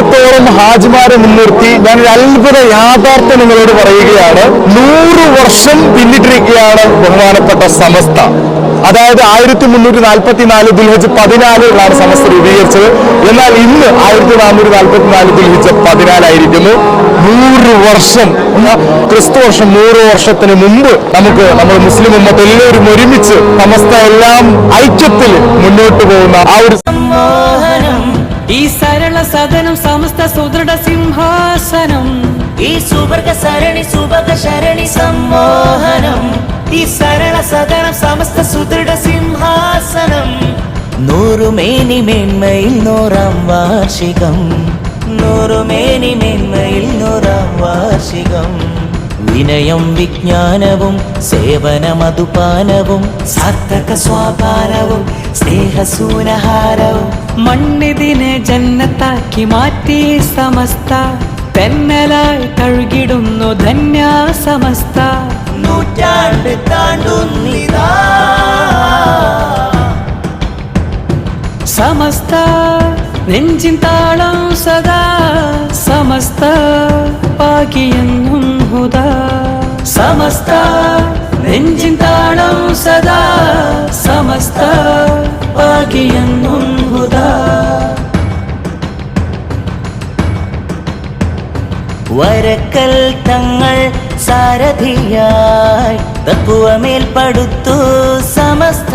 ലക്ഷത്തോളം ഹാജിമാരെ മുൻനിർത്തി ഞാൻ ഒരു അത്ഭുത യാഥാർത്ഥ്യം നിങ്ങളോട് പറയുകയാണ്. നൂറ് വർഷം പിന്നിട്ടിരിക്കുകയാണ് ബഹുമാനപ്പെട്ട സമസ്ത. അതായത് ആയിരത്തി മുന്നൂറ്റി നാൽപ്പത്തി നാല് ദുൽഹജ് പതിനാലിലാണ് സമസ്ത രൂപീകരിച്ചത്. എന്നാൽ ഇന്ന് ആയിരത്തി നാനൂറ്റി നാൽപ്പത്തി നാല് ദുൽഹജ് പതിനാലായിരിക്കുന്നു. നൂറ് വർഷം ക്രിസ്തു വർഷം നൂറ് വർഷത്തിന് മുമ്പ് നമുക്ക് നമ്മൾ മുസ്ലിം ഉമ്മത്ത് എല്ലാവരും ഒരുമിച്ച് സമസ്ത എല്ലാം ഐക്യത്തിൽ മുന്നോട്ട് പോകുന്ന ആ ഒരു ഈ സരള സദനം സമസ്ത സുദൃഢ സിംഹാസനം. ഈ സുവർഗ സരണി സുഭഗ ശരണി സമ്മോഹനം. ഈ സരള സദനം സമസ്ത സുദൃഢ സിംഹാസനം. നൂറുമേനി മേന്മയിൽ നൂറാം വാർഷികം. നൂറുമേനി മേന്മയിൽ നൂറാം വാർഷികം. വിനയം വിജ്ഞാനവും സേവന മധുപാനവും സാർത്ഥക സ്വാപാനവും സ്നേഹസൂനഹാരവും. മണ്ണിതിനെ ജന്നത്താക്കി മാറ്റി സമസ്ത. തെന്നലായി തഴുകിടുന്നു ധന്യ സമസ്ത നൂറ്റാണ്ട് താണ്ടുന്നിതാ. സമസ്ത നെഞ്ചിൻ താളം സദാ. സമസ്ത പാകിയെന്നും ഹുദ സമസ്ത നെഞ്ചിൻ താളം സദാ സമസ്ത പാകിയെന്നും ഹുദ. വരക്കൽ തങ്ങൾ സാരഥിയായി തത്വമേൽ പടുത്തു സമസ്ത